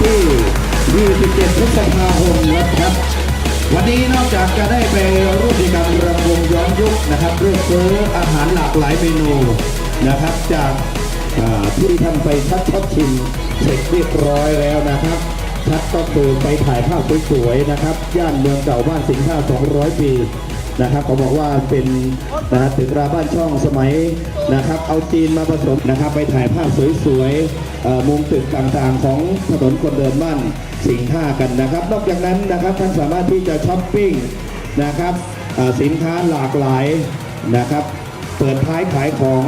ที่ 27 พฤษภาคมนะครับ วันนี้นอกจากจะได้ไปร่วมกิจกรรมรำวงย้อนยุคนะครับเรื่องซื้ออาหารหลากหลายเมนูนะครับ จากที่ท่านไปชัดช็อปชิมเสร็จเรียบร้อยแล้วนะครับชัดก็คือไปถ่ายภาพสวยๆนะครับ ย่านเมืองเก่าบ้านสิงห์ห้า200 ปี นะครับเขาบอกว่าเป็นนะตึกราบ้านช่องสมัยนะครับ เอาจีนมาผสมนะครับ ไปถ่ายภาพสวยๆมุมตึกต่างๆ ของถนนคนเดินบ้านสิงห์ห้ากันนะครับ นอกจากนั้นนะครับท่านสามารถที่จะช้อปปิ้งนะครับสินค้าหลากหลายนะครับ เปิดท้ายขายของ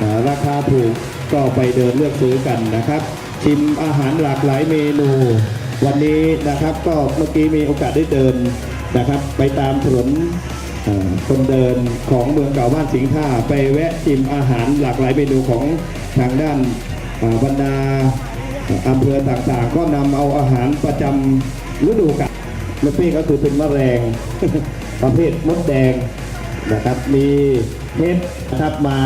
อราคาถูกก็ไปเดินเลือกซื้อกันนะครับ ชิมอาหารหลากหลายเมนู วันนี้นะครับก็เมื่อกี้มีโอกาสได้เดินนะครับ ไปตามถนน คนเดินของเมืองเก่าบ้านสิงห์ท่าไปแวะชิมอาหารหลากหลายเมนูของทางด้านบรรดาอำเภอต่างๆ ก็นำเอาอาหารประจำฤดูกาลลูกพี่ก็คือเป็นมะแรงประเภทมดแดงนะครับมีเทปนะครับมา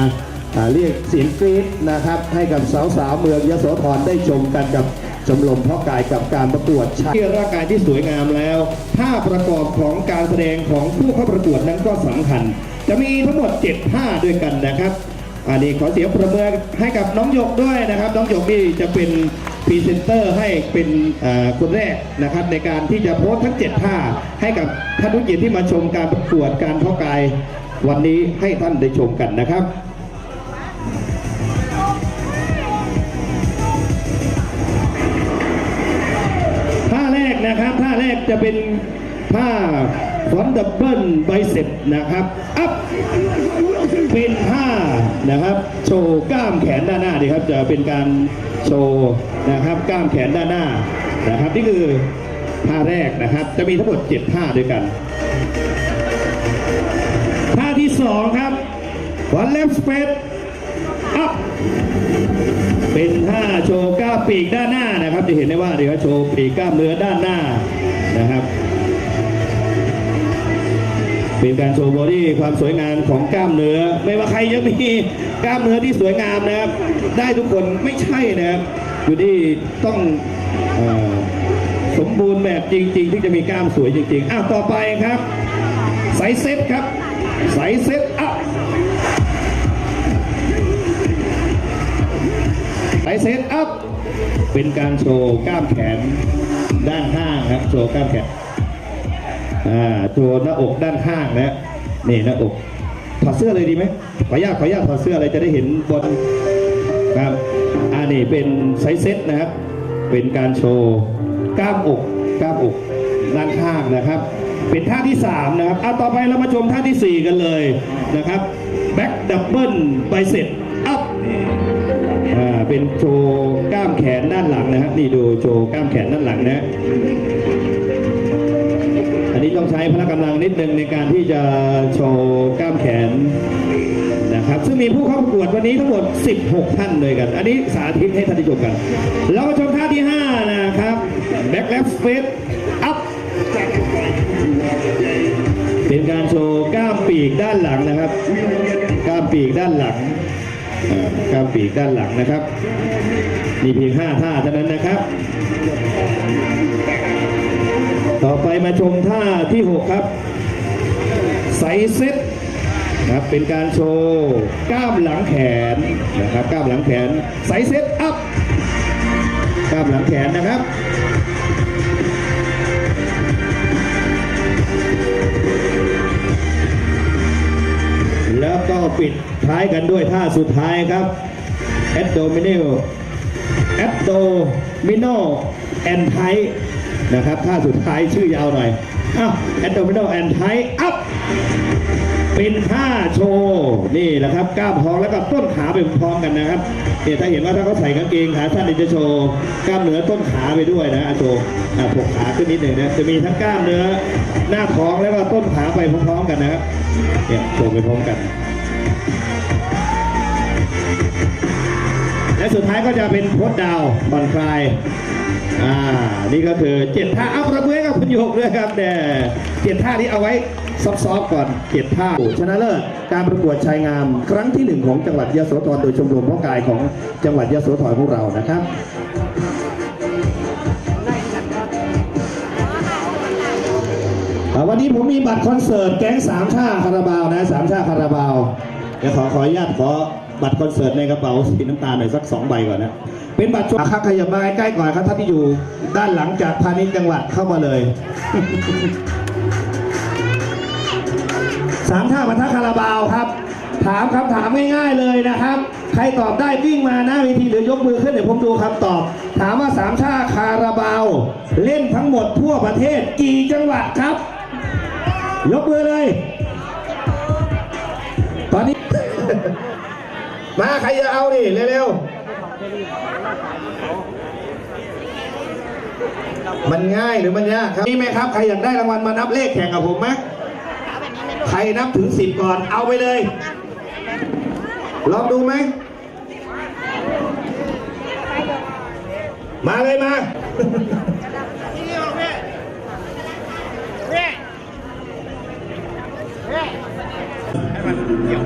อ่าเรียกเสียงกรี๊ดนะครับให้กับสาวๆเมืองยโสธรได้ชมกันกับ ชมรมเพาะกายกับการประกวดชายที่ร่างกายที่สวยงามแล้วท่าประกอบของการแสดงของผู้เข้าประกวดนั้นก็สำคัญ จะมีทั้งหมด7ท่าด้วยกันนะครับอันนี้ขอเสียงประเมือให้กับน้องหยกด้วยนะครับ น้องหยกนี่จะเป็นพรีเซนเตอร์ให้เป็นคนแรกนะครับ ในการที่จะโพสทั้ง 7 ท่าให้กับท่านผู้เกียรติที่มาชมการประกวดการเพาะกายวันนี้ให้ท่านได้ชมกันนะครับ นะครับ ท่าแรกจะเป็นท่าฟอนดับเบิลไบเซ็ปนะครับอัพเป็นท่านะครับ โชว์กล้ามแขนด้านหน้าดีครับ จะเป็นการโชว์นะครับกล้ามแขนด้านหน้านะครับ นี่คือท่าแรกนะครับ จะมีทั้งหมด7ท่าด้วยกันท่าที่สองครับวันเล็บสเปด อัพเป็นท่าโชว์กล้ามปีกด้านหน้านะครับ จะเห็นได้ว่าเดี๋ยวโชว์ปีกกล้ามเนื้อด้านหน้านะครับ เป็นการโชว์บอดี้ความสวยงามของกล้ามเนื้อ ไม่ว่าใครจะมีกล้ามเนื้อที่สวยงามนะครับ ได้ทุกคนไม่ใช่นะครับอยู่ที่ต้องอสมบูรณ์แบบจริง ๆ ที่จะมีกล้ามสวยจริงๆ อ้าวต่อไปครับใส่เซ็ตครับใส่เซ็ตอัพ ไตเซตอัพ เป็นการโชว์กล้ามแขนด้านข้างครับ โชว์กล้ามแขน อ่า โชว์หน้าอกด้านข้างนะนี่หน้าอก ถอดเสื้อเลยดีไหมขออนุญาตขออนุญาตถอดเสื้อเลยจะได้เห็นบนครับอันนี้เป็นไซส์เซตนะครับ เป็นการโชว์กล้ามอกกล้ามอกด้านข้างนะครับ เป็นท่าที่ 3 นะครับเอาต่อไปเรามาชมท่าทีสี่ 4 กันเลยนะครับแบ็กดับเบิลไบเซ็ตอัพ อ่าเป็นโชว์กล้ามแขนด้านหลังนะครับนี่ดูโชว์กล้ามแขนด้านหลังนะอันนี้ต้องใช้พละกำลังนิดนึงในการที่จะโชว์กล้ามแขนนะครับ ซึ่งมีผู้เข้าประกวดวันนี้ทั้งหมด 16 ท่านเลยกัน อันนี้สาธิตให้ท่านได้ชมกัน เรามาชมท่าที่ 5 นะครับ back left face up เป็นการโชว์กล้ามปีกด้านหลังนะครับ กล้ามปีกด้านหลัง ก้ามปีกด้านหลังนะครับ มีเพียง5ท่าเท่านั้นนะครับ ต่อไปมาชมท่าที่6ครับไซเซ็ตนะครับเป็นการโชว์กล้ามหลังแขนนะครับกล้ามหลังแขนไซเซ็ตอัพกล้ามหลังแขนนะครับ แล้วก็ปิดท้ายกันด้วยท่าสุดท้ายครับแอดโดมิเนลแอดโดมิโนแอนไทนะครับท่าสุดท้ายชื่อยาวหน่อยอ้าว abdominal and tight up เป็นท่าโชว์นี่แหละครับกล้ามท้องแล้วก็ต้นขาไปพร้อมกันนะครับเนี่ยถ้าเห็นว่าถ้าเขาใส่กางเกงขาสั้นเนี่ยจะโชว์กล้ามเนื้อต้นขาไปด้วยนะอะโชว์อะถกขาขึ้นนิดหนึ่งนะจะมีทั้งกล้ามเนื้อหน้าท้องแล้วก็ต้นขาไปพร้อมๆกันนะครับเนี่ยโชว์ไปพร้อมกัน และสุดท้ายก็จะเป็นโพสดาวน์ผ่อนคลายอ่านี่ก็คือเจ็ดท่าเอาประมือให้กับคุณโยกด้วยครับแต่เจ็ดท่านี้เอาไว้ ซอฟๆก่อนเจ็ดท่าชนะเลิศการประกวดชายงาม ครั้งที่หนึ่งของจังหวัดยโสธรโดยชมรมพ่อกายของจังหวัดยโสธรของเรานะครับวันนี้ผมมีบัตรคอนเสิร์ตแก๊งสามชาคาราบาวนะสามชาคาราบาวเดี๋ยวขอขออนุญาตขอบัตรคอนเสิร์ตในกระเป๋าสีน้ำตาลหน่อยสักสองใบก่อนนะเป็นบัตรช่วงครับขยับมาใกล้ก่อนครับท่านที่อยู่ด้านหลังจากพาณิชย์จังหวัดเข้ามาเลย สามท่ามาท่าคาราบาวครับ ถามคำถามง่ายๆเลยนะครับ ใครตอบได้วิ่งมาหน้าเวทีหรือยกมือขึ้นเดี๋ยวผมดูคำตอบ ถามว่าสามชาคาราบาว เล่นทั้งหมดทั่วประเทศกี่จังหวัดครับ ยกมือเลย ตอนนี้ มาใครจะเอาดิเร็วๆมันง่ายหรือมันยากครับนี่ไหมครับ ใครอยากได้รางวัลมานับเลขแข่งกับผมไหม รนับถึงสิบก่อนเอาไปเลย ลองดูไหม มาเลยมา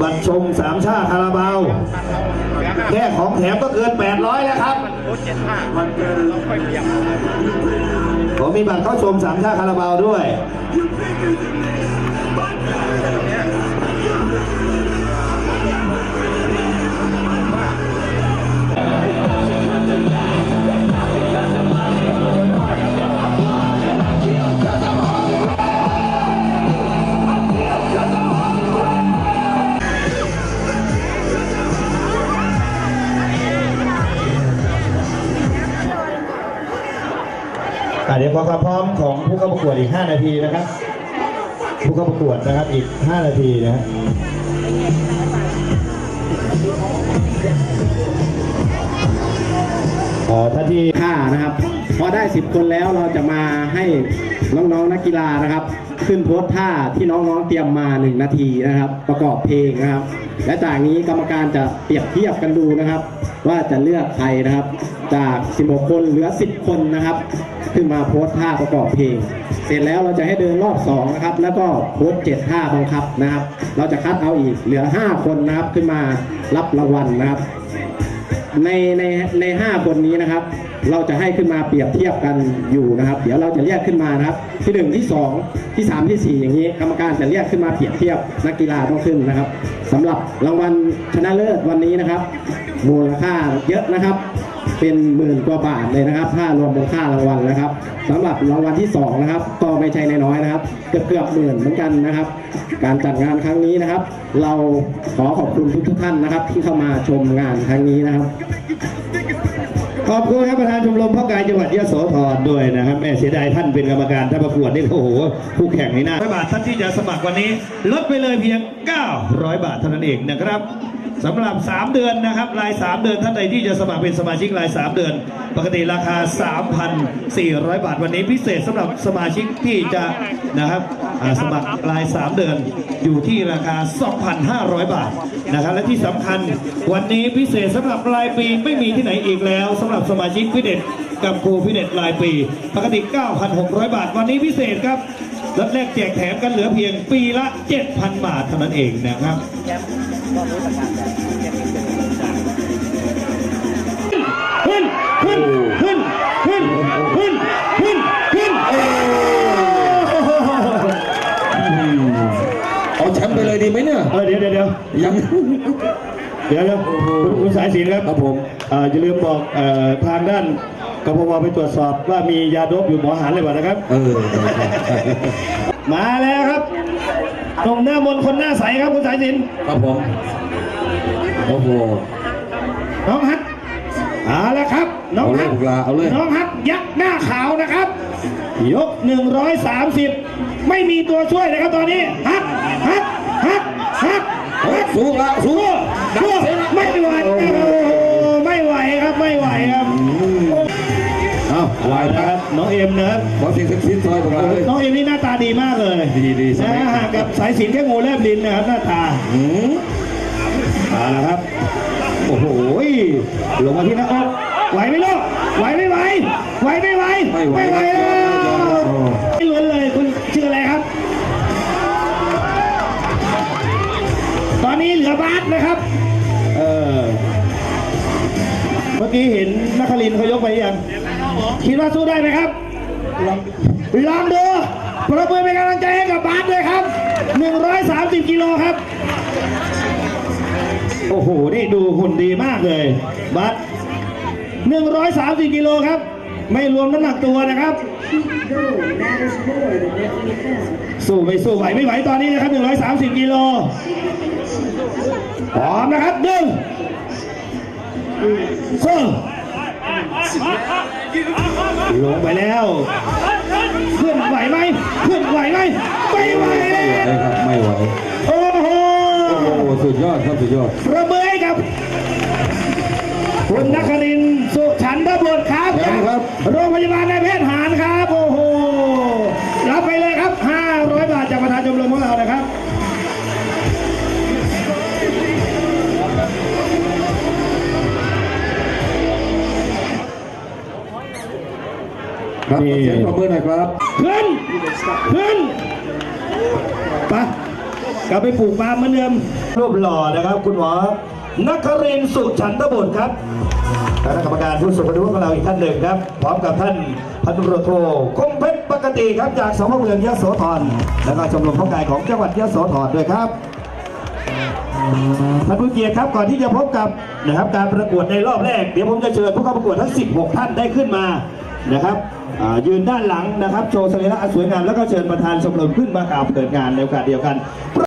บัตรชมสามชาคาราบาวแค่ของแถมก็เกิน 800 แล้วครับผมมีบัตรเข้าชมสามชาคาราบาวด้วย เดี๋ยวขอความพร้อมของผู้เข้าประกวดอีก 5 นาทีนะครับ เข้าประกวดนะครับอีก 5 นาทีนะฮะเอ่อท่านที่ห้านะครับ พอได้ 10 คนแล้วเราจะมาให้น้องๆนักกีฬานะครับ ขึ้นโพสท่าที่น้องๆเตรียมมา 1 นาทีนะครับ ประกอบเพลงนะครับ และจากนี้กรรมการจะเปรียบเทียบกันดูนะครับ ว่าจะเลือกใครนะครับ จาก 16 คนเหลือ 10 คนนะครับ ขึ้นมาโพสท่าประกอบเพลง เสร็จแล้วเราจะให้เดินรอบ2นะครับ แล้วก็โพสเจ็ดท่าบังคับนะครับ เราจะคัดเอาอีกเหลือ 5 คนนะครับขึ้นมารับรางวัลนะครับ ในในในห้าคนนี้นะครับ เราจะให้ขึ้นมาเปรียบเทียบกันอยู่นะครับ เดี๋ยวเราจะเรียกขึ้นมานะครับ ที่หนึ่งที่สองที่สามที่สี่อย่างนี้ กรรมการจะเรียกขึ้นมาเปรียบเทียบนักกีฬาต้องขึ้นนะครับสำหรับรางวัลชนะเลิศวันนี้นะครับมูลค่าเยอะนะครับ เป็นหมื่นกว่าบาทเลยนะครับถ้ารวมมูลค่ารางวัลนะครับสำหรับรางวัลที่สองนะครับก็ไม่ใช่น้อยๆนะครับ เกือบเกือบหมื่นเหมือนกันนะครับ การจัดงานครั้งนี้นะครับ เราขอขอบคุณทุกๆท่านนะครับ ที่เข้ามาชมงานครั้งนี้นะครับขอบคุณครับประธานชมรมพ่อกายจังหวัดยะโสธรด้วยนะครับแม่เสียดายท่านเป็นกรรมการถ้าประกวดนี่โอ้โหคู่แข่งนี่น่าบาทท่านที่จะสมัครวันนี้ ลดไปเลยเพียง 900 บาทเท่านั้นเองนะครับ สำหรับ 3 เดือนนะครับราย 3 เดือนท่านใดที่จะสมัครเป็นสมาชิกราย 3 เดือน ปกติราคา 3,400 บาทวันนี้พิเศษสำหรับสมาชิกที่จะนะครับสมัครราย 3 เดือนอยู่ที่ราคา 2,500 บาทนะครับและที่สำคัญวันนี้พิเศษสำหรับรายปีไม่มีที่ไหนอีกแล้วสำหรับสมาชิกพิเดตกับครูพิเดตรายปี ปกติ 9,600 บาท วันนี้พิเศษครับลดแรกแจกแถมกันเหลือเพียงปีละ 7,000 บาทเท่านั้นเองนะครับ ขึ้นขึ้นขึ้นขึ้นขึ้นขึ้นขึ้นโอ้โหเอาแชมป์ไปเลยดีไหมเนี่ยเออเดี๋ยวเดี๋ยวเดี๋ยวยังเดี๋ยวเดี๋ยวคุณคุณสายศิลป์ครับครับผมเอ่ออย่าลืมบอกเอ่อทางด้านกพวไปตรวจสอบว่ามียาโดบอยู่หมอหันเลยป่ะนะครับ เออ มาแล้วครับ ตรงหน้ามนต์คนหน้าใสครับคุณสายศิลป์ครับผมโอ้โหน้องฮัทเอาละครับน้องเอาเลฮัยทพวกเราเอาเลยน้องฮัทยักษ์หน้าขาวนะครับ ยก 130 ไม่มีตัวช่วยนะครับตอนนี้ฮัทฮัทฮัทฮัทเฮ้ยสู้ละสู้สู้ไม่ไหวโอ้โหไม่ไหวครับไม่ไหวครับ เอาไหวไปคครัรับบน้องเอ็มนะครับขอเสียงสักทีซอยพวกเราเลย น้องเอ็มนี่หน้าตาดีมากเลยดีดีสนะมัยห่างกับสายสินแค่งูแลบลิ้นนะครับหน้าตาอืมมาแล้วครับ โอ้โหลงมาที่หน้าอกไหวไหมลูกไหวไม่ไหวไหวไม่ไหวไม่ไหวไม่ไหวแล้วโอ้ ไม่ล้วนเลยคุณชื่ออะไรครับ ตอนนี้เหลือบาสนะครับ เออเมื่อกี้เห็นนักคลินทร์เขายกไปยัง คิดว่าสู้ได้ไหมครับ ลองดูประเมินเป็นกำลังใจให้กับบาสด้วยครับ 130 กิโลครับ โอ้โห นี่ดูหุ่นดีมากเลยบัส130 กิโลครับ ไม่รวมน้ำหนักตัวนะครับ สู้ไม่สู้ไหวไม่ไหวตอนนี้นะครับ 130 กิโลพร้อมนะครับหนึ่งสอง ลงไปแล้วขึ้นไหวไหมขึ้นไหวไหมไม่ไหวไม่แล้วไหวครับไม่ไหวโอ้โหโอ้โหสุดยอดครับสุดยอดประเมินให้กับคุณนักครินทร์สุฉันทบุตรครับแชมป์ครับโรงพยาบาลนายแพทย์หานครับโอ้โหรับไปเลยครับ 500 บาทจากประธานชมรมของเรานะครับ ครับนี่เสียงปรบมือหน่อยครับขึ้นขึ้นไปกลับไปปลูกปาล์มเหมือนเดิมรูปหล่อนะครับ คุณหมอนักครินทร์สุฉันทบุตรครับคณะกรรมการผู้ทรงคุณวุฒิของเราอีกท่านหนึ่งครับ พร้อมกับท่านพันธุรวจโทคงเพชรปกติครับจากสพเมืองยโสธรแล้วก็ชมรมพ่อกายของจังหวัดยโสธรด้วยครับท่านผู้เกียรติครับก่อนที่จะพบกับนะครับการประกวดในรอบแรก เดี๋ยวผมจะเชิญผู้เข้าประกวดทั้ง 16 ท่านได้ขึ้นมานะครับอ่า ยืนด้านหลังนะครับ โชว์สรีระอันสวยงามแล้วก็เชิญประธานชมรมขึ้นมากล่าวเปิดงานในโอกาสเดียวกัน